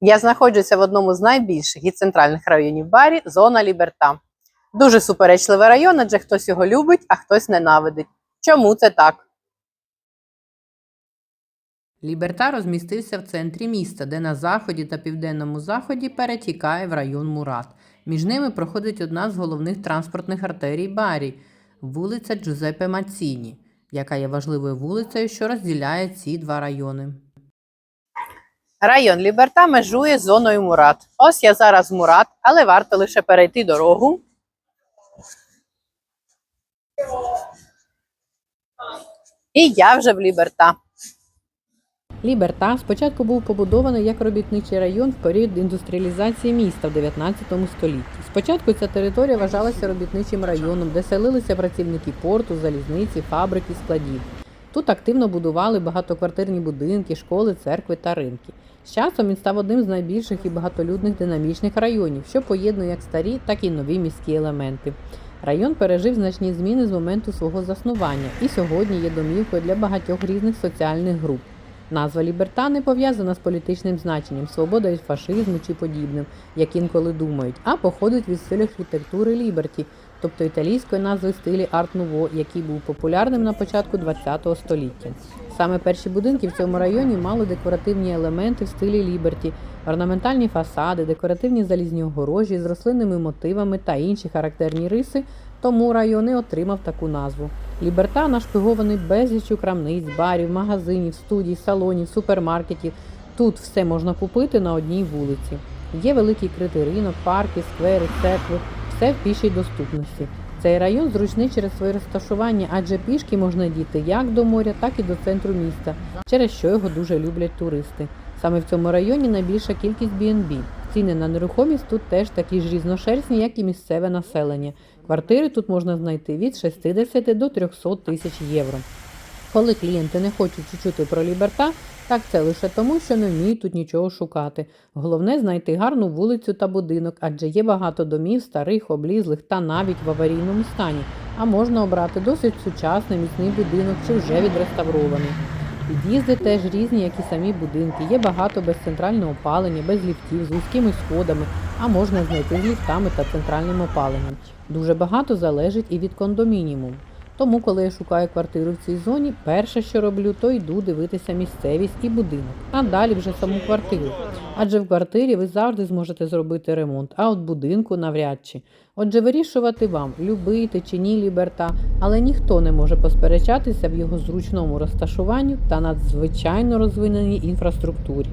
Я знаходжуся в одному з найбільших і центральних районів Барі зона Ліберта. Дуже суперечливий район, адже хтось його любить, а хтось ненавидить. Чому це так? Ліберта розмістився в центрі міста, де на заході та південному заході перетікає в район Мурат. Між ними проходить одна з головних транспортних артерій Барі вулиця Джузеппе Маціні, яка є важливою вулицею, що розділяє ці два райони. Район Ліберта межує з зоною Мурат. Ось я зараз Мурат, але варто лише перейти дорогу. І я вже в Ліберта. Ліберта спочатку був побудований як робітничий район в період індустріалізації міста в 19 столітті. Спочатку ця територія вважалася робітничим районом, де селилися працівники порту, залізниці, фабрик і складів. Тут активно будували багатоквартирні будинки, школи, церкви та ринки. З часом він став одним з найбільших і багатолюдних динамічних районів, що поєднує як старі, так і нові міські елементи. Район пережив значні зміни з моменту свого заснування і сьогодні є домівкою для багатьох різних соціальних груп. Назва Ліберта не пов'язана з політичним значенням, свобода від фашизму чи подібним, як інколи думають, а походить від стилю архітектури Ліберті, тобто італійської назви стилі Арт Нуво, який був популярним на початку ХХ століття. Саме перші будинки в цьому районі мали декоративні елементи в стилі Ліберті, орнаментальні фасади, декоративні залізні огорожі з рослинними мотивами та інші характерні риси, тому район і отримав таку назву. Ліберта нашпигований безліччю крамниць, барів, магазинів, студій, салонів, супермаркетів. Тут все можна купити на одній вулиці. Є великий критий ринок, парки, сквери, церкви, все в пішій доступності. Цей район зручний через своє розташування, адже пішки можна дійти як до моря, так і до центру міста, через що його дуже люблять туристи. Саме в цьому районі найбільша кількість B&B. Ціни на нерухомість тут теж такі ж різношерстні, як і місцеве населення. Квартири тут можна знайти від 60 до 300 тисяч євро. Коли клієнти не хочуть чути про ліберта, так це лише тому, що не вміють тут нічого шукати. Головне знайти гарну вулицю та будинок, адже є багато домів, старих, облізлих та навіть в аварійному стані. А можна обрати досить сучасний міцний будинок чи вже відреставрований. Під'їзди теж різні, як і самі будинки. Є багато без центрального опалення, без ліфтів, з вузькими сходами, а можна знайти з ліфтами та центральним опаленням. Дуже багато залежить і від кондомініуму. Тому, коли я шукаю квартиру в цій зоні, перше, що роблю, то йду дивитися місцевість і будинок, а далі вже саму квартиру. Адже в квартирі ви завжди зможете зробити ремонт, а от будинку навряд чи. Отже, вирішувати вам, любити чи ні ліберта, але ніхто не може посперечатися в його зручному розташуванню та надзвичайно розвиненій інфраструктурі.